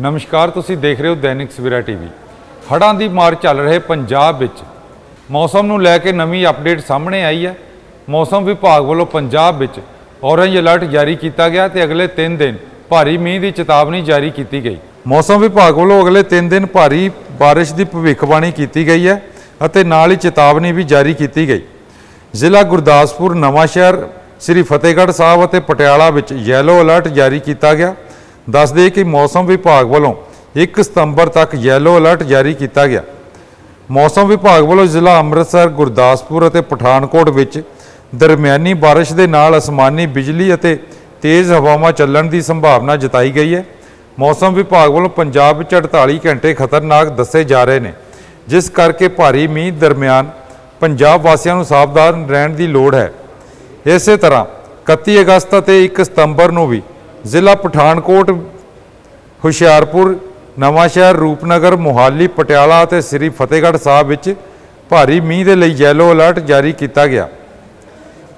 ਨਮਸਕਾਰ, ਤੁਸੀਂ ਦੇਖ ਰਹੇ ਹੋ ਦੈਨਿਕ ਸਵੇਰਾ ਟੀਵੀ। ਹੜ੍ਹਾਂ ਦੀ ਮਾਰ ਚੱਲ ਰਹੇ ਪੰਜਾਬ ਵਿੱਚ। ਮੌਸਮ ਨੂੰ ਲੈ ਕੇ ਨਵੀਂ ਅਪਡੇਟ ਸਾਹਮਣੇ ਆਈ ਹੈ। ਮੌਸਮ ਵਿਭਾਗ ਵੱਲੋਂ ਪੰਜਾਬ ਵਿੱਚ ਔਰੇਂਜ ਅਲਰਟ ਜਾਰੀ ਕੀਤਾ ਗਿਆ ਤੇ ਅਗਲੇ 3 ਦਿਨ ਭਾਰੀ ਮੀਂਹ ਦੀ ਚੇਤਾਵਨੀ ਜਾਰੀ ਕੀਤੀ ਗਈ। ਮੌਸਮ ਵਿਭਾਗ ਵੱਲੋਂ ਅਗਲੇ 3 ਦਿਨ ਭਾਰੀ ਬਾਰਿਸ਼ ਦੀ ਭਵਿੱਖਬਾਣੀ ਕੀਤੀ ਗਈ ਹੈ ਅਤੇ ਨਾਲ ਹੀ ਚੇਤਾਵਨੀ ਵੀ ਜਾਰੀ ਕੀਤੀ ਗਈ। ਜ਼ਿਲ੍ਹਾ ਗੁਰਦਾਸਪੁਰ, ਨਵਾਂਸ਼ਹਿਰ, ਸ੍ਰੀ ਫਤਿਹਗੜ੍ਹ ਸਾਹਿਬ ਅਤੇ ਪਟਿਆਲਾ ਵਿੱਚ ਯੈਲੋ ਅਲਰਟ ਜਾਰੀ ਕੀਤਾ ਗਿਆ। ਦੱਸਦੇ ਕਿ ਮੌਸਮ ਵਿਭਾਗ ਵੱਲੋਂ 1 ਸਤੰਬਰ ਤੱਕ ਯੈਲੋ ਅਲਰਟ ਜਾਰੀ ਕੀਤਾ ਗਿਆ। ਮੌਸਮ ਵਿਭਾਗ ਵੱਲੋਂ ਜ਼ਿਲ੍ਹਾ ਅੰਮ੍ਰਿਤਸਰ, ਗੁਰਦਾਸਪੁਰ ਅਤੇ ਪਠਾਨਕੋਟ ਵਿੱਚ ਦਰਮਿਆਨੀ ਬਾਰਿਸ਼ ਦੇ ਨਾਲ ਅਸਮਾਨੀ ਬਿਜਲੀ ਅਤੇ ਤੇਜ਼ ਹਵਾਵਾਂ ਚੱਲਣ ਦੀ ਸੰਭਾਵਨਾ ਜਤਾਈ ਗਈ ਹੈ। ਮੌਸਮ ਵਿਭਾਗ ਵੱਲੋਂ ਪੰਜਾਬ ਵਿੱਚ 48 ਘੰਟੇ ਖਤਰਨਾਕ ਦੱਸੇ ਜਾ ਰਹੇ ਨੇ, ਜਿਸ ਕਰਕੇ ਭਾਰੀ ਮੀਂਹ ਦਰਮਿਆਨ ਪੰਜਾਬ ਵਾਸੀਆਂ ਨੂੰ ਸਾਵਧਾਨ ਰਹਿਣ ਦੀ ਲੋੜ ਹੈ। ਇਸੇ ਤਰ੍ਹਾਂ 31 ਅਗਸਤ ਅਤੇ 1 ਸਤੰਬਰ ਨੂੰ ਵੀ ਜ਼ਿਲ੍ਹਾ ਪਠਾਨਕੋਟ, ਹੁਸ਼ਿਆਰਪੁਰ ਨਵਾਂਸ਼ਹਿਰ ਰੂਪਨਗਰ, ਮੋਹਾਲੀ, ਪਟਿਆਲਾ ਅਤੇ ਸ੍ਰੀ ਫਤਿਹਗੜ੍ਹ ਸਾਹਿਬ ਵਿੱਚ ਭਾਰੀ ਮੀਂਹ ਦੇ ਲਈ ਯੈਲੋ ਅਲਰਟ ਜਾਰੀ ਕੀਤਾ ਗਿਆ।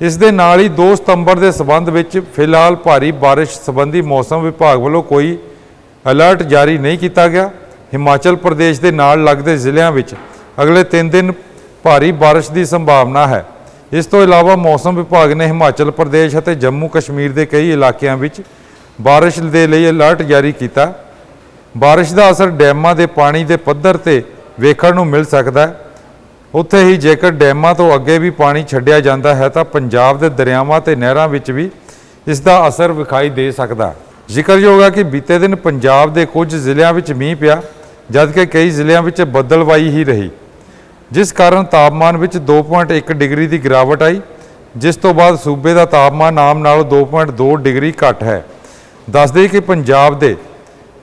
ਇਸ ਦੇ ਨਾਲ ਹੀ 2 ਸਤੰਬਰ ਦੇ ਸਬੰਧ ਵਿੱਚ ਫਿਲਹਾਲ ਭਾਰੀ ਬਾਰਿਸ਼ ਸੰਬੰਧੀ ਮੌਸਮ ਵਿਭਾਗ ਵੱਲੋਂ ਕੋਈ ਅਲਰਟ ਜਾਰੀ ਨਹੀਂ ਕੀਤਾ ਗਿਆ। ਹਿਮਾਚਲ ਪ੍ਰਦੇਸ਼ ਦੇ ਨਾਲ ਲੱਗਦੇ ਜ਼ਿਲ੍ਹਿਆਂ ਵਿੱਚ ਅਗਲੇ 3 ਦਿਨ ਭਾਰੀ ਬਾਰਿਸ਼ ਦੀ ਸੰਭਾਵਨਾ ਹੈ। ਇਸ ਤੋਂ ਇਲਾਵਾ ਮੌਸਮ ਵਿਭਾਗ ਨੇ ਹਿਮਾਚਲ ਪ੍ਰਦੇਸ਼ ਅਤੇ ਜੰਮੂ ਕਸ਼ਮੀਰ ਦੇ ਕਈ ਇਲਾਕਿਆਂ ਵਿੱਚ ਬਾਰਿਸ਼ ਦੇ ਲਈ ਅਲਰਟ ਜਾਰੀ ਕੀਤਾ। ਬਾਰਿਸ਼ ਦਾ ਅਸਰ ਡੈਮਾਂ ਦੇ ਪਾਣੀ ਦੇ ਪੱਧਰ ਤੇ ਵੇਖਣ ਨੂੰ ਮਿਲ ਸਕਦਾ ਹੈ। ਉੱਥੇ ਹੀ ਜੇਕਰ ਡੈਮਾਂ ਤੋਂ ਅੱਗੇ ਵੀ ਪਾਣੀ ਛੱਡਿਆ ਜਾਂਦਾ ਹੈ, ਤਾਂ ਪੰਜਾਬ ਦੇ ਦਰਿਆਵਾਂ ਤੇ ਨਹਿਰਾਂ ਵਿੱਚ ਵੀ ਇਸ ਦਾ ਅਸਰ ਵਿਖਾਈ ਦੇ ਸਕਦਾ ਜ਼ਿਕਰਯੋਗ ਹੈ ਕਿ ਬੀਤੇ ਦਿਨ ਪੰਜਾਬ ਦੇ ਕੁਝ ਜ਼ਿਲ੍ਹਿਆਂ ਵਿੱਚ ਮੀਂਹ ਪਿਆ, ਜਦਕਿ ਕਈ ਜ਼ਿਲ੍ਹਿਆਂ ਵਿੱਚ ਬੱਦਲਵਾਈ ਹੀ ਰਹੀ। ਜਿਸ ਕਾਰਨ ਤਾਪਮਾਨ ਵਿੱਚ 2.1 ਡਿਗਰੀ ਦੀ ਗਿਰਾਵਟ ਆਈ, ਜਿਸ ਤੋਂ ਬਾਅਦ ਸੂਬੇ ਦਾ ਤਾਪਮਾਨ ਆਮ ਨਾਲੋਂ 2.2 ਡਿਗਰੀ ਘੱਟ ਹੈ। ਦੱਸਦੇ ਕਿ ਪੰਜਾਬ ਦੇ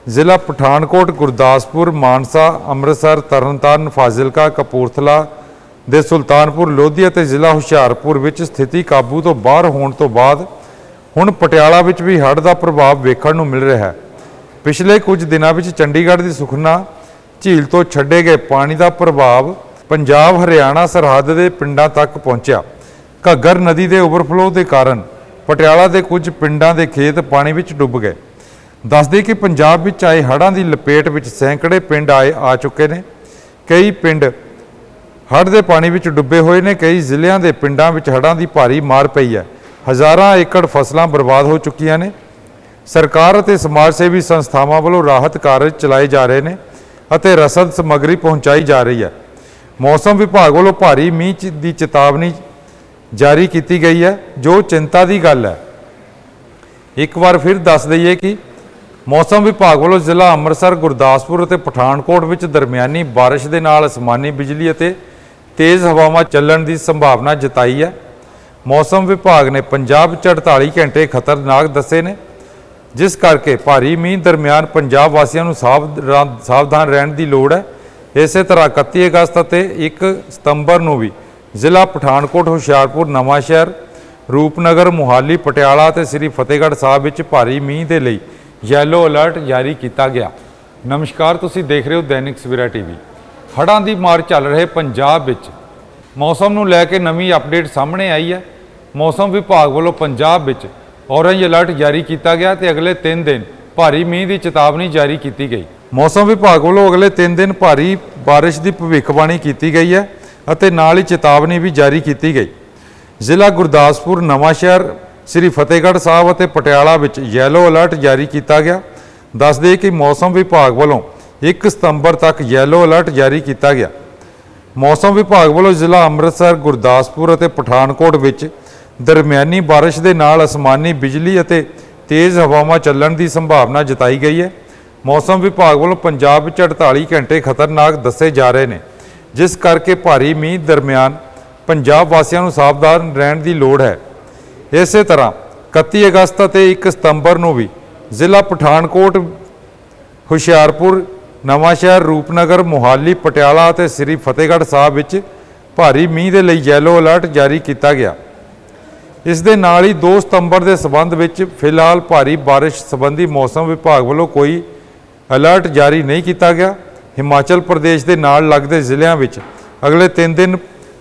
ਜ਼ਿਲ੍ਹਾ ਪਠਾਨਕੋਟ, ਗੁਰਦਾਸਪੁਰ, ਮਾਨਸਾ, ਅੰਮ੍ਰਿਤਸਰ, ਤਰਨਤਾਰਨ, ਫਾਜ਼ਿਲਕਾ, ਕਪੂਰਥਲਾ ਦੇ ਸੁਲਤਾਨਪੁਰ, ਲੋਧੀ ਅਤੇ ਜ਼ਿਲ੍ਹਾ ਹੁਸ਼ਿਆਰਪੁਰ ਵਿੱਚ ਸਥਿਤੀ ਕਾਬੂ ਤੋਂ ਬਾਹਰ ਹੋਣ ਤੋਂ ਬਾਅਦ ਹੁਣ ਪਟਿਆਲਾ ਵਿੱਚ ਵੀ ਹੜ੍ਹ ਦਾ ਪ੍ਰਭਾਵ ਵੇਖਣ ਨੂੰ ਮਿਲ ਰਿਹਾ ਹੈ। ਪਿਛਲੇ ਕੁਝ ਦਿਨਾਂ ਵਿੱਚ ਚੰਡੀਗੜ੍ਹ ਦੀ ਸੁਖਨਾ ਝੀਲ ਤੋਂ ਛੱਡੇ ਗਏ ਪਾਣੀ ਦਾ ਪ੍ਰਭਾਵ ਪੰਜਾਬ, ਹਰਿਆਣਾ, ਸਰਹੱਦ ਦੇ ਪਿੰਡਾਂ ਤੱਕ ਪਹੁੰਚਿਆ। ਘੱਗਰ ਨਦੀ ਦੇ ਓਵਰਫਲੋ ਦੇ ਕਾਰਨ ਪਟਿਆਲਾ ਦੇ ਕੁਝ ਪਿੰਡਾਂ ਦੇ ਖੇਤ ਪਾਣੀ ਵਿੱਚ ਡੁੱਬ ਗਏ। ਦੱਸਦੇ ਕਿ ਪੰਜਾਬ ਵਿੱਚ ਆਏ ਹੜ੍ਹਾਂ ਦੀ ਲਪੇਟ ਵਿੱਚ ਸੈਂਕੜੇ ਪਿੰਡ ਆਏ ਆ ਚੁੱਕੇ ਨੇ। ਕਈ ਪਿੰਡ ਹੜ੍ਹ ਦੇ ਪਾਣੀ ਵਿੱਚ ਡੁੱਬੇ ਹੋਏ ਨੇ, ਕਈ ਜ਼ਿਲ੍ਹਿਆਂ ਦੇ ਪਿੰਡਾਂ ਵਿੱਚ ਹੜ੍ਹਾਂ ਦੀ ਭਾਰੀ ਮਾਰ ਪਈ ਹੈ। ਹਜ਼ਾਰਾਂ ਏਕੜ ਫਸਲਾਂ ਬਰਬਾਦ ਹੋ ਚੁੱਕੀਆਂ ਨੇ। ਸਰਕਾਰ ਅਤੇ ਸਮਾਜ ਸੇਵੀ ਸੰਸਥਾਵਾਂ ਵੱਲੋਂ ਰਾਹਤ ਕਾਰਜ ਚਲਾਏ ਜਾ ਰਹੇ ਨੇ ਅਤੇ ਰਸਦ ਸਮੱਗਰੀ ਪਹੁੰਚਾਈ ਜਾ ਰਹੀ ਹੈ। ਮੌਸਮ ਵਿਭਾਗ ਵੱਲੋਂ ਭਾਰੀ ਮੀਂਹ ਦੀ ਚੇਤਾਵਨੀ ਜਾਰੀ ਕੀਤੀ ਗਈ ਹੈ, ਜੋ ਚਿੰਤਾ ਦੀ ਗੱਲ ਹੈ। ਇੱਕ ਵਾਰ ਫਿਰ ਦੱਸ ਦਈਏ ਕਿ ਮੌਸਮ ਵਿਭਾਗ ਵੱਲੋਂ ਜ਼ਿਲ੍ਹਾ ਅੰਮ੍ਰਿਤਸਰ, ਗੁਰਦਾਸਪੁਰ ਅਤੇ ਪਠਾਨਕੋਟ ਵਿੱਚ ਦਰਮਿਆਨੀ ਬਾਰਿਸ਼ ਦੇ ਨਾਲ ਅਸਮਾਨੀ ਬਿਜਲੀ ਅਤੇ ਤੇਜ਼ ਹਵਾਵਾਂ ਚੱਲਣ ਦੀ ਸੰਭਾਵਨਾ ਜਤਾਈ ਹੈ। ਮੌਸਮ ਵਿਭਾਗ ਨੇ ਪੰਜਾਬ 'ਚ 48 ਘੰਟੇ ਖਤਰਨਾਕ ਦੱਸੇ ਨੇ, ਜਿਸ ਕਰਕੇ ਭਾਰੀ ਮੀਂਹ ਦਰਮਿਆਨ ਪੰਜਾਬ ਵਾਸੀਆਂ ਨੂੰ ਸਾਵਧਾਨ ਸਾਵਧਾਨ ਰਹਿਣ ਦੀ ਲੋੜ ਹੈ। ਇਸੇ ਤਰ੍ਹਾਂ 31 ਅਗਸਤ ਅਤੇ 1 ਸਤੰਬਰ ਨੂੰ ਵੀ ਜ਼ਿਲ੍ਹਾ ਪਠਾਨਕੋਟ, ਹੁਸ਼ਿਆਰਪੁਰ, ਨਵਾਂਸ਼ਹਿਰ, ਰੂਪਨਗਰ, ਮੋਹਾਲੀ, ਪਟਿਆਲਾ ਅਤੇ ਸ੍ਰੀ ਫਤਿਹਗੜ੍ਹ ਸਾਹਿਬ ਵਿੱਚ ਭਾਰੀ ਮੀਂਹ ਦੇ ਲਈ ਯੈਲੋ ਅਲਰਟ ਜਾਰੀ ਕੀਤਾ ਗਿਆ। ਨਮਸਕਾਰ, ਤੁਸੀਂ ਦੇਖ ਰਹੇ ਹੋ ਦੈਨਿਕ ਸਵੇਰਾ ਟੀਵੀ। ਹੜ੍ਹਾਂ ਦੀ ਮਾਰ ਚੱਲ ਰਹੇ ਪੰਜਾਬ ਵਿੱਚ। ਮੌਸਮ ਨੂੰ ਲੈ ਕੇ ਨਵੀਂ ਅਪਡੇਟ ਸਾਹਮਣੇ ਆਈ ਹੈ। ਮੌਸਮ ਵਿਭਾਗ ਵੱਲੋਂ ਪੰਜਾਬ ਵਿੱਚ ਔਰੇਂਜ ਅਲਰਟ ਜਾਰੀ ਕੀਤਾ ਗਿਆ ਤੇ ਅਗਲੇ 3 ਦਿਨ ਭਾਰੀ ਮੀਂਹ ਦੀ ਚੇਤਾਵਨੀ ਜਾਰੀ ਕੀਤੀ ਗਈ। ਮੌਸਮ ਵਿਭਾਗ ਵੱਲੋਂ ਅਗਲੇ 3 ਦਿਨ ਭਾਰੀ ਬਾਰਿਸ਼ ਦੀ ਭਵਿੱਖਬਾਣੀ ਕੀਤੀ ਗਈ ਹੈ। ਅਤੇ ਨਾਲ ਹੀ ਚੇਤਾਵਨੀ ਵੀ ਜਾਰੀ ਕੀਤੀ ਗਈ। ਜ਼ਿਲ੍ਹਾ ਗੁਰਦਾਸਪੁਰ ਨਵਾਂਸ਼ਹਿਰ ਸ੍ਰੀ ਫਤਿਹਗੜ੍ਹ ਸਾਹਿਬ ਅਤੇ ਪਟਿਆਲਾ ਵਿੱਚ ਯੈਲੋ ਅਲਰਟ ਜਾਰੀ ਕੀਤਾ ਗਿਆ। ਦੱਸਦੇ ਕਿ ਮੌਸਮ ਵਿਭਾਗ ਵੱਲੋਂ 1 ਸਤੰਬਰ ਤੱਕ ਯੈਲੋ ਅਲਰਟ ਜਾਰੀ ਕੀਤਾ ਗਿਆ। ਮੌਸਮ ਵਿਭਾਗ ਵੱਲੋਂ ਜ਼ਿਲ੍ਹਾ ਅੰਮ੍ਰਿਤਸਰ, ਗੁਰਦਾਸਪੁਰ ਅਤੇ ਪਠਾਨਕੋਟ ਵਿੱਚ ਦਰਮਿਆਨੀ ਬਾਰਿਸ਼ ਦੇ ਨਾਲ ਅਸਮਾਨੀ ਬਿਜਲੀ ਅਤੇ ਤੇਜ਼ ਹਵਾਵਾਂ ਚੱਲਣ ਦੀ ਸੰਭਾਵਨਾ ਜਤਾਈ ਗਈ ਹੈ। ਮੌਸਮ ਵਿਭਾਗ ਵੱਲੋਂ ਪੰਜਾਬ ਵਿੱਚ 48 ਘੰਟੇ ਖਤਰਨਾਕ ਦੱਸੇ ਜਾ ਰਹੇ ਨੇ। ਜਿਸ ਕਰਕੇ ਭਾਰੀ ਮੀਂਹ ਦਰਮਿਆਨ ਪੰਜਾਬ ਵਾਸੀਆਂ ਨੂੰ ਸਾਵਧਾਨ ਰਹਿਣ ਦੀ ਲੋੜ ਹੈ। ਇਸੇ ਤਰ੍ਹਾਂ 31 ਅਗਸਤ ਅਤੇ 1 ਸਤੰਬਰ ਨੂੰ ਵੀ ਜ਼ਿਲ੍ਹਾ ਪਠਾਨਕੋਟ, ਹੁਸ਼ਿਆਰਪੁਰ ਨਵਾਂਸ਼ਹਿਰ ਰੂਪਨਗਰ, ਮੋਹਾਲੀ, ਪਟਿਆਲਾ ਅਤੇ ਸ੍ਰੀ ਫਤਿਹਗੜ੍ਹ ਸਾਹਿਬ ਵਿੱਚ ਭਾਰੀ ਮੀਂਹ ਦੇ ਲਈ ਯੈਲੋ ਅਲਰਟ ਜਾਰੀ ਕੀਤਾ ਗਿਆ। ਇਸ ਦੇ ਨਾਲ ਹੀ 2 ਸਤੰਬਰ ਦੇ ਸਬੰਧ ਵਿੱਚ ਫਿਲਹਾਲ ਭਾਰੀ ਬਾਰਿਸ਼ ਸੰਬੰਧੀ ਮੌਸਮ ਵਿਭਾਗ ਵੱਲੋਂ ਕੋਈ ਅਲਰਟ ਜਾਰੀ ਨਹੀਂ ਕੀਤਾ ਗਿਆ। ਹਿਮਾਚਲ ਪ੍ਰਦੇਸ਼ ਦੇ ਨਾਲ ਲੱਗਦੇ ਜ਼ਿਲ੍ਹਿਆਂ ਵਿੱਚ ਅਗਲੇ 3 ਦਿਨ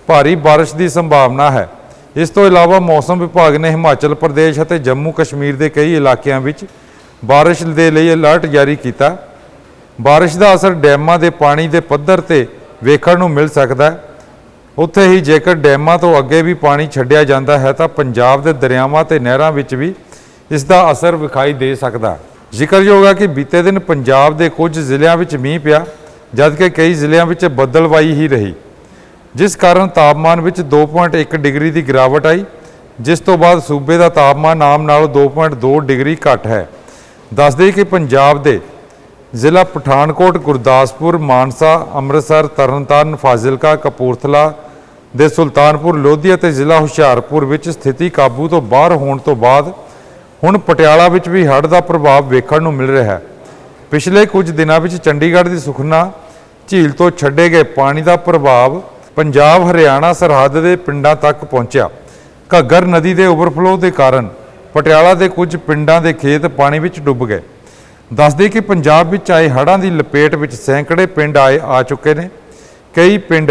ਭਾਰੀ ਬਾਰਿਸ਼ ਦੀ ਸੰਭਾਵਨਾ ਹੈ। ਇਸ ਤੋਂ ਇਲਾਵਾ ਮੌਸਮ ਵਿਭਾਗ ਨੇ ਹਿਮਾਚਲ ਪ੍ਰਦੇਸ਼ ਅਤੇ ਜੰਮੂ ਕਸ਼ਮੀਰ ਦੇ ਕਈ ਇਲਾਕਿਆਂ ਵਿੱਚ ਬਾਰਿਸ਼ ਦੇ ਲਈ ਅਲਰਟ ਜਾਰੀ ਕੀਤਾ। ਬਾਰਿਸ਼ ਦਾ ਅਸਰ ਡੈਮਾਂ ਦੇ ਪਾਣੀ ਦੇ ਪੱਧਰ ਤੇ ਵੇਖਣ ਨੂੰ ਮਿਲ ਸਕਦਾ ਹੈ। ਉੱਥੇ ਹੀ ਜੇਕਰ ਡੈਮਾਂ ਤੋਂ ਅੱਗੇ ਵੀ ਪਾਣੀ ਛੱਡਿਆ ਜਾਂਦਾ ਹੈ ਤਾਂ ਪੰਜਾਬ ਦੇ ਦਰਿਆਵਾਂ ਤੇ ਨਹਿਰਾਂ ਵਿੱਚ ਵੀ ਇਸ ਦਾ ਅਸਰ ਵਿਖਾਈ ਦੇ ਸਕਦਾ ਜ਼ਿਕਰਯੋਗ ਹੈ ਕਿ ਬੀਤੇ ਦਿਨ ਪੰਜਾਬ ਦੇ ਕੁਝ ਜ਼ਿਲ੍ਹਿਆਂ ਵਿੱਚ ਮੀਂਹ ਪਿਆ। ਜਦਕਿ ਕਈ ਜ਼ਿਲ੍ਹਿਆਂ ਵਿੱਚ ਬੱਦਲਵਾਈ ਹੀ ਰਹੀ, ਜਿਸ ਕਾਰਨ ਤਾਪਮਾਨ ਵਿੱਚ 2.1 ਡਿਗਰੀ ਦੀ ਗਿਰਾਵਟ ਆਈ, ਜਿਸ ਤੋਂ ਬਾਅਦ ਸੂਬੇ ਦਾ ਤਾਪਮਾਨ ਆਮ ਨਾਲੋਂ 2.2 ਡਿਗਰੀ ਘੱਟ ਹੈ। ਦੱਸਦੇ ਕਿ ਪੰਜਾਬ ਦੇ ਜ਼ਿਲ੍ਹਾ ਪਠਾਨਕੋਟ, ਗੁਰਦਾਸਪੁਰ, ਮਾਨਸਾ, ਅੰਮ੍ਰਿਤਸਰ, ਤਰਨਤਾਰਨ, ਫਾਜ਼ਿਲਕਾ, ਕਪੂਰਥਲਾ ਦੇ ਸੁਲਤਾਨਪੁਰ, ਲੋਧੀ ਅਤੇ ਜ਼ਿਲ੍ਹਾ ਹੁਸ਼ਿਆਰਪੁਰ ਵਿੱਚ ਸਥਿਤੀ ਕਾਬੂ ਤੋਂ ਬਾਹਰ ਹੋਣ ਤੋਂ ਬਾਅਦ ਹੁਣ ਪਟਿਆਲਾ ਵਿੱਚ ਵੀ ਹੜ੍ਹ ਦਾ ਪ੍ਰਭਾਵ ਵੇਖਣ ਨੂੰ ਮਿਲ ਰਿਹਾ ਹੈ। ਪਿਛਲੇ ਕੁਝ ਦਿਨਾਂ ਵਿੱਚ ਚੰਡੀਗੜ੍ਹ ਦੀ ਸੁਖਨਾ ਝੀਲ ਤੋਂ ਛੱਡੇ ਗਏ ਪਾਣੀ ਦਾ ਪ੍ਰਭਾਵ ਪੰਜਾਬ, ਹਰਿਆਣਾ, ਸਰਹੱਦ ਦੇ ਪਿੰਡਾਂ ਤੱਕ ਪਹੁੰਚਿਆ। ਘੱਗਰ ਨਦੀ ਦੇ ਓਵਰਫਲੋ ਦੇ ਕਾਰਨ ਪਟਿਆਲਾ ਦੇ ਕੁਝ ਪਿੰਡਾਂ ਦੇ ਖੇਤ ਪਾਣੀ ਵਿੱਚ ਡੁੱਬ ਗਏ। ਦੱਸਦੇ ਕਿ ਪੰਜਾਬ ਵਿੱਚ ਆਏ ਹੜ੍ਹਾਂ ਦੀ ਲਪੇਟ ਵਿੱਚ ਸੈਂਕੜੇ ਪਿੰਡ ਆਏ ਆ ਚੁੱਕੇ ਨੇ। ਕਈ ਪਿੰਡ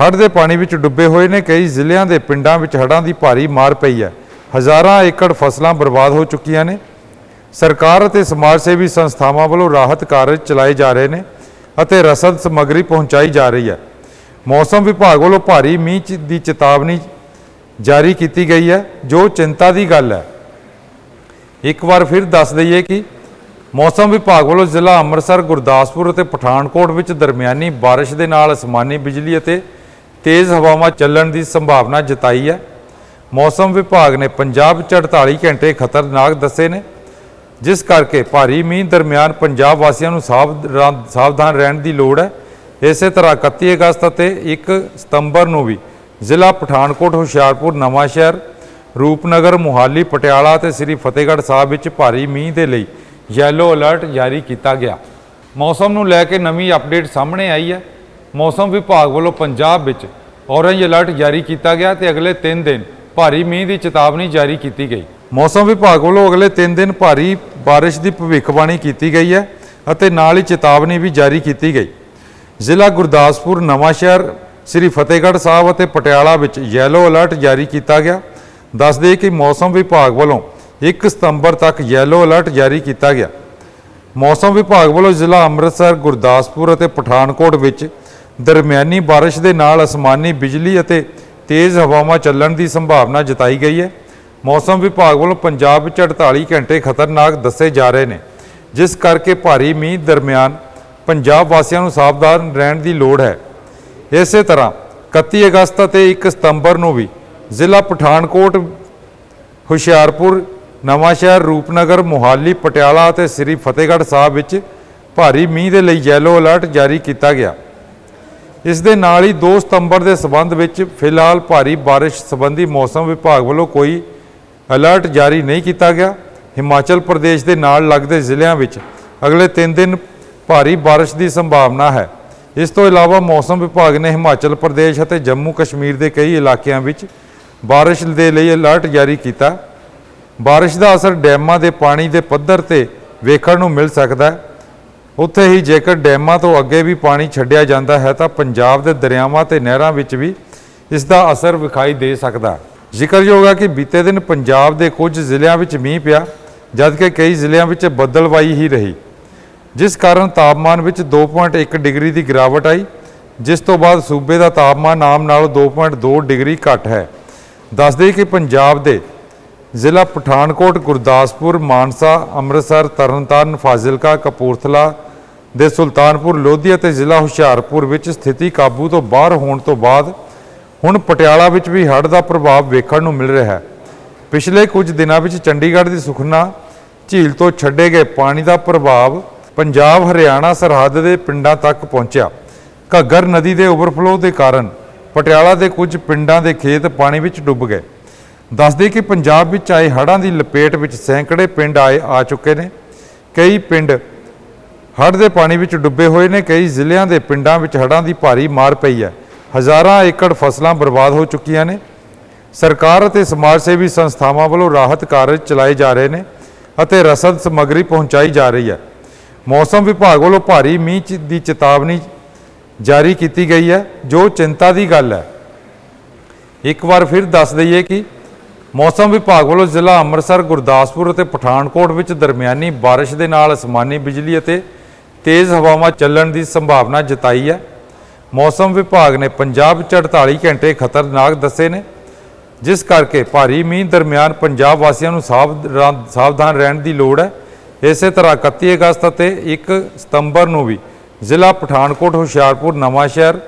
ਹੜ੍ਹ ਦੇ ਪਾਣੀ ਵਿੱਚ ਡੁੱਬੇ ਹੋਏ ਨੇ, ਕਈ ਜ਼ਿਲ੍ਹਿਆਂ ਦੇ ਪਿੰਡਾਂ ਵਿੱਚ ਹੜ੍ਹਾਂ ਦੀ ਭਾਰੀ ਮਾਰ ਪਈ ਹੈ। ਹਜ਼ਾਰਾਂ ਏਕੜ ਫਸਲਾਂ ਬਰਬਾਦ ਹੋ ਚੁੱਕੀਆਂ ਨੇ। ਸਰਕਾਰ ਅਤੇ ਸਮਾਜ ਸੇਵੀ ਸੰਸਥਾਵਾਂ ਵੱਲੋਂ ਰਾਹਤ ਕਾਰਜ ਚਲਾਏ ਜਾ ਰਹੇ ਨੇ ਅਤੇ ਰਸਦ ਸਮੱਗਰੀ ਪਹੁੰਚਾਈ ਜਾ ਰਹੀ ਹੈ। ਮੌਸਮ ਵਿਭਾਗ ਵੱਲੋਂ ਭਾਰੀ ਮੀਂਹ ਦੀ ਚੇਤਾਵਨੀ ਜਾਰੀ ਕੀਤੀ ਗਈ ਹੈ, ਜੋ ਚਿੰਤਾ ਦੀ ਗੱਲ ਹੈ। ਇੱਕ ਵਾਰ ਫਿਰ ਦੱਸ ਦਈਏ ਕਿ ਮੌਸਮ ਵਿਭਾਗ ਵੱਲੋਂ ਜ਼ਿਲ੍ਹਾ ਅੰਮ੍ਰਿਤਸਰ, ਗੁਰਦਾਸਪੁਰ ਅਤੇ ਪਠਾਨਕੋਟ ਵਿੱਚ ਦਰਮਿਆਨੀ ਬਾਰਿਸ਼ ਦੇ ਨਾਲ ਅਸਮਾਨੀ ਬਿਜਲੀ ਅਤੇ ਤੇਜ਼ ਹਵਾਵਾਂ ਚੱਲਣ ਦੀ ਸੰਭਾਵਨਾ ਜਤਾਈ ਹੈ। ਮੌਸਮ ਵਿਭਾਗ ਨੇ ਪੰਜਾਬ 'ਚ 48 ਘੰਟੇ ਖਤਰਨਾਕ ਦੱਸੇ ਨੇ। ਜਿਸ ਕਰਕੇ ਭਾਰੀ ਮੀਂਹ ਦਰਮਿਆਨ ਪੰਜਾਬ ਵਾਸੀਆਂ ਨੂੰ ਸਾਵਧਾਨ ਸਾਵਧਾਨ ਰਹਿਣ ਦੀ ਲੋੜ ਹੈ। ਇਸੇ ਤਰ੍ਹਾਂ 31 ਅਗਸਤ ਅਤੇ 1 ਸਤੰਬਰ ਨੂੰ ਵੀ ਜ਼ਿਲ੍ਹਾ ਪਠਾਨਕੋਟ, ਹੁਸ਼ਿਆਰਪੁਰ, ਨਵਾਂਸ਼ਹਿਰ, ਰੂਪਨਗਰ, ਮੁਹਾਲੀ, ਪਟਿਆਲਾ ਅਤੇ ਸ੍ਰੀ ਫਤਿਹਗੜ੍ਹ ਸਾਹਿਬ ਵਿੱਚ ਭਾਰੀ ਮੀਂਹ ਦੇ ਲਈ ਯੈਲੋ ਅਲਰਟ ਜਾਰੀ ਕੀਤਾ ਗਿਆ। ਮੌਸਮ ਨੂੰ ਲੈ ਕੇ ਨਵੀਂ ਅਪਡੇਟ ਸਾਹਮਣੇ ਆਈ ਹੈ। ਮੌਸਮ ਵਿਭਾਗ ਵੱਲੋਂ ਪੰਜਾਬ ਵਿੱਚ ਔਰੇਂਜ ਅਲਰਟ ਜਾਰੀ ਕੀਤਾ ਗਿਆ ਤੇ ਅਗਲੇ 3 ਦਿਨ ਭਾਰੀ ਮੀਂਹ ਦੀ ਚੇਤਾਵਨੀ ਜਾਰੀ ਕੀਤੀ ਗਈ। ਮੌਸਮ ਵਿਭਾਗ ਵੱਲੋਂ ਅਗਲੇ 3 ਦਿਨ ਭਾਰੀ ਬਾਰਿਸ਼ ਦੀ ਭਵਿੱਖਬਾਣੀ ਕੀਤੀ ਗਈ ਹੈ ਅਤੇ ਨਾਲ ਹੀ ਚੇਤਾਵਨੀ ਵੀ ਜਾਰੀ ਕੀਤੀ ਗਈ। ਜ਼ਿਲ੍ਹਾ ਗੁਰਦਾਸਪੁਰ ਨਵਾਂਸ਼ਹਿਰ ਸ੍ਰੀ ਫਤਿਹਗੜ੍ਹ ਸਾਹਿਬ ਅਤੇ ਪਟਿਆਲਾ ਵਿੱਚ ਯੈਲੋ ਅਲਰਟ ਜਾਰੀ ਕੀਤਾ ਗਿਆ। ਦੱਸਦੇ ਕਿ ਮੌਸਮ ਵਿਭਾਗ ਵੱਲੋਂ 1 ਸਤੰਬਰ ਤੱਕ ਯੈਲੋ ਅਲਰਟ ਜਾਰੀ ਕੀਤਾ ਗਿਆ। ਮੌਸਮ ਵਿਭਾਗ ਵੱਲੋਂ ਜ਼ਿਲ੍ਹਾ ਅੰਮ੍ਰਿਤਸਰ, ਗੁਰਦਾਸਪੁਰ ਅਤੇ ਪਠਾਨਕੋਟ ਵਿੱਚ ਦਰਮਿਆਨੀ ਬਾਰਿਸ਼ ਦੇ ਨਾਲ ਅਸਮਾਨੀ ਬਿਜਲੀ ਅਤੇ ਤੇਜ਼ ਹਵਾਵਾਂ ਚੱਲਣ ਦੀ ਸੰਭਾਵਨਾ ਜਤਾਈ ਗਈ ਹੈ। ਮੌਸਮ ਵਿਭਾਗ ਵੱਲੋਂ ਪੰਜਾਬ ਵਿੱਚ 48 ਘੰਟੇ ਖਤਰਨਾਕ ਦੱਸੇ ਜਾ ਰਹੇ ਨੇ, ਜਿਸ ਕਰਕੇ ਭਾਰੀ ਮੀਂਹ ਦਰਮਿਆਨ ਪੰਜਾਬ ਵਾਸੀਆਂ ਨੂੰ ਸਾਵਧਾਨ ਰਹਿਣ ਦੀ ਲੋੜ ਹੈ। ਇਸੇ ਤਰ੍ਹਾਂ 31 ਅਗਸਤ ਅਤੇ 1 ਸਤੰਬਰ ਨੂੰ ਵੀ ਜ਼ਿਲ੍ਹਾ ਪਠਾਨਕੋਟ, ਹੁਸ਼ਿਆਰਪੁਰ ਨਵਾਂਸ਼ਹਿਰ ਰੂਪਨਗਰ, ਮੋਹਾਲੀ, ਪਟਿਆਲਾ ਅਤੇ ਸ੍ਰੀ ਫਤਿਹਗੜ੍ਹ ਸਾਹਿਬ ਵਿੱਚ ਭਾਰੀ ਮੀਂਹ ਦੇ ਲਈ ਯੈਲੋ ਅਲਰਟ ਜਾਰੀ ਕੀਤਾ ਗਿਆ। ਇਸ ਦੇ ਨਾਲ ਹੀ 2 ਸਤੰਬਰ ਦੇ ਸਬੰਧ ਵਿੱਚ ਫਿਲਹਾਲ ਭਾਰੀ ਬਾਰਿਸ਼ ਸੰਬੰਧੀ ਮੌਸਮ ਵਿਭਾਗ ਵੱਲੋਂ ਕੋਈ ਅਲਰਟ ਜਾਰੀ ਨਹੀਂ ਕੀਤਾ ਗਿਆ। ਹਿਮਾਚਲ ਪ੍ਰਦੇਸ਼ ਦੇ ਨਾਲ ਲੱਗਦੇ ਜ਼ਿਲ੍ਹਿਆਂ ਵਿੱਚ ਅਗਲੇ 3 ਦਿਨ ਭਾਰੀ ਬਾਰਿਸ਼ ਦੀ ਸੰਭਾਵਨਾ ਹੈ। ਇਸ ਤੋਂ ਇਲਾਵਾ ਮੌਸਮ ਵਿਭਾਗ ਨੇ ਹਿਮਾਚਲ ਪ੍ਰਦੇਸ਼ ਅਤੇ ਜੰਮੂ ਕਸ਼ਮੀਰ ਦੇ ਕਈ ਇਲਾਕਿਆਂ ਵਿੱਚ ਬਾਰਿਸ਼ ਦੇ ਲਈ ਅਲਰਟ ਜਾਰੀ ਕੀਤਾ। ਬਾਰਿਸ਼ ਦਾ ਅਸਰ ਡੈਮਾਂ ਦੇ ਪਾਣੀ ਦੇ ਪੱਧਰ ਤੇ ਵੇਖਣ ਨੂੰ ਮਿਲ ਸਕਦਾ ਹੈ। ਉੱਥੇ ਹੀ ਜੇਕਰ ਡੈਮਾਂ ਤੋਂ ਅੱਗੇ ਵੀ ਪਾਣੀ ਛੱਡਿਆ ਜਾਂਦਾ ਹੈ ਤਾਂ ਪੰਜਾਬ ਦੇ ਦਰਿਆਵਾਂ ਤੇ ਨਹਿਰਾਂ ਵਿੱਚ ਵੀ ਇਸ ਦਾ ਅਸਰ ਵਿਖਾਈ ਦੇ ਸਕਦਾ ਹੈ। ਜ਼ਿਕਰਯੋਗ ਹੈ ਕਿ ਬੀਤੇ ਦਿਨ ਪੰਜਾਬ ਦੇ ਕੁਝ ਜ਼ਿਲ੍ਹਿਆਂ ਵਿੱਚ ਮੀਂਹ ਪਿਆ, ਜਦਕਿ ਕਈ ਜ਼ਿਲ੍ਹਿਆਂ ਵਿੱਚ ਬੱਦਲਵਾਈ ਹੀ ਰਹੀ। ਜਿਸ ਕਾਰਨ ਤਾਪਮਾਨ ਵਿੱਚ 2.1 ਡਿਗਰੀ ਦੀ ਗਿਰਾਵਟ ਆਈ, ਜਿਸ ਤੋਂ ਬਾਅਦ ਸੂਬੇ ਦਾ ਤਾਪਮਾਨ ਆਮ ਨਾਲੋਂ 2.2 ਡਿਗਰੀ ਘੱਟ ਹੈ। ਦੱਸਦੇ ਕਿ ਪੰਜਾਬ ਦੇ ਜ਼ਿਲ੍ਹਾ ਪਠਾਨਕੋਟ, ਗੁਰਦਾਸਪੁਰ, ਮਾਨਸਾ, ਅੰਮ੍ਰਿਤਸਰ, ਤਰਨਤਾਰਨ, ਫਾਜ਼ਿਲਕਾ, ਕਪੂਰਥਲਾ ਦੇ ਸੁਲਤਾਨਪੁਰ, ਲੋਧੀ ਅਤੇ ਜ਼ਿਲ੍ਹਾ ਹੁਸ਼ਿਆਰਪੁਰ ਵਿੱਚ ਸਥਿਤੀ ਕਾਬੂ ਤੋਂ ਬਾਹਰ ਹੋਣ ਤੋਂ ਬਾਅਦ ਹੁਣ ਪਟਿਆਲਾ ਵਿੱਚ ਵੀ ਹੜ੍ਹ ਦਾ ਪ੍ਰਭਾਵ ਵੇਖਣ ਨੂੰ ਮਿਲ ਰਿਹਾ ਹੈ। ਪਿਛਲੇ ਕੁਝ ਦਿਨਾਂ ਵਿੱਚ ਚੰਡੀਗੜ੍ਹ ਦੀ ਸੁਖਨਾ ਝੀਲ ਤੋਂ ਛੱਡੇ ਗਏ ਪਾਣੀ ਦਾ ਪ੍ਰਭਾਵ ਪੰਜਾਬ, ਹਰਿਆਣਾ, ਸਰਹੱਦ ਦੇ ਪਿੰਡਾਂ ਤੱਕ ਪਹੁੰਚਿਆ। ਘੱਗਰ ਨਦੀ ਦੇ ਓਵਰਫਲੋ ਦੇ ਕਾਰਨ ਪਟਿਆਲਾ ਦੇ ਕੁਝ ਪਿੰਡਾਂ ਦੇ ਖੇਤ ਪਾਣੀ ਵਿੱਚ ਡੁੱਬ ਗਏ। ਦੱਸਦੇ ਕਿ ਪੰਜਾਬ ਵਿੱਚ ਆਏ ਹੜ੍ਹਾਂ ਦੀ ਲਪੇਟ ਵਿੱਚ ਸੈਂਕੜੇ ਪਿੰਡ ਆਏ ਆ ਚੁੱਕੇ ਨੇ। ਕਈ ਪਿੰਡ ਹੜ੍ਹ ਦੇ ਪਾਣੀ ਵਿੱਚ ਡੁੱਬੇ ਹੋਏ ਨੇ, ਕਈ ਜ਼ਿਲ੍ਹਿਆਂ ਦੇ ਪਿੰਡਾਂ ਵਿੱਚ ਹੜ੍ਹਾਂ ਦੀ ਭਾਰੀ ਮਾਰ ਪਈ ਹੈ। ਹਜ਼ਾਰਾਂ ਏਕੜ ਫਸਲਾਂ ਬਰਬਾਦ ਹੋ ਚੁੱਕੀਆਂ ਨੇ। ਸਰਕਾਰ ਅਤੇ ਸਮਾਜ ਸੇਵੀ ਸੰਸਥਾਵਾਂ ਵੱਲੋਂ ਰਾਹਤ ਕਾਰਜ ਚਲਾਏ ਜਾ ਰਹੇ ਨੇ ਅਤੇ ਰਸਦ ਸਮੱਗਰੀ ਪਹੁੰਚਾਈ ਜਾ ਰਹੀ ਹੈ। ਮੌਸਮ ਵਿਭਾਗ ਵੱਲੋਂ ਭਾਰੀ ਮੀਂਹ ਦੀ ਚੇਤਾਵਨੀ ਜਾਰੀ ਕੀਤੀ ਗਈ ਹੈ, ਜੋ ਚਿੰਤਾ ਦੀ ਗੱਲ ਹੈ। ਇੱਕ ਵਾਰ ਫਿਰ ਦੱਸ ਦਈਏ ਕਿ ਮੌਸਮ ਵਿਭਾਗ ਵੱਲੋਂ ਜ਼ਿਲ੍ਹਾ ਅੰਮ੍ਰਿਤਸਰ, ਗੁਰਦਾਸਪੁਰ ਅਤੇ ਪਠਾਨਕੋਟ ਵਿੱਚ ਦਰਮਿਆਨੀ ਬਾਰਿਸ਼ ਦੇ ਨਾਲ ਅਸਮਾਨੀ ਬਿਜਲੀ ਅਤੇ ਤੇਜ਼ ਹਵਾਵਾਂ ਚੱਲਣ ਦੀ ਸੰਭਾਵਨਾ ਜਤਾਈ ਹੈ। ਮੌਸਮ ਵਿਭਾਗ ਨੇ ਪੰਜਾਬ ਵਿੱਚ 48 ਘੰਟੇ ਖਤਰਨਾਕ ਦੱਸੇ ਨੇ, ਜਿਸ ਕਰਕੇ ਭਾਰੀ ਮੀਂਹ ਦਰਮਿਆਨ ਪੰਜਾਬ ਵਾਸੀਆਂ ਨੂੰ ਸਾਵਧਾਨ ਸਾਵਧਾਨ ਰਹਿਣ ਦੀ ਲੋੜ ਹੈ। ਇਸੇ ਤਰ੍ਹਾਂ 31 ਅਗਸਤ ਅਤੇ 1 ਸਤੰਬਰ ਨੂੰ ਵੀ ਜ਼ਿਲ੍ਹਾ ਪਠਾਨਕੋਟ, ਹੁਸ਼ਿਆਰਪੁਰ, ਨਵਾਂਸ਼ਹਿਰ,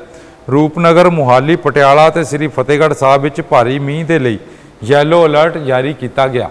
ਰੂਪਨਗਰ, ਮੁਹਾਲੀ, ਪਟਿਆਲਾ ਅਤੇ ਸ੍ਰੀ ਫਤਿਹਗੜ੍ਹ ਸਾਹਿਬ ਵਿੱਚ ਭਾਰੀ ਮੀਂਹ ਦੇ ਲਈ ਯੈਲੋ ਅਲਰਟ ਜਾਰੀ ਕੀਤਾ ਗਿਆ।